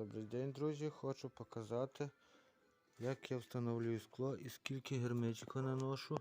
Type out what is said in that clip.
Добрий день, друзі. Хочу показати, як я встановлюю скло і скільки герметика наношу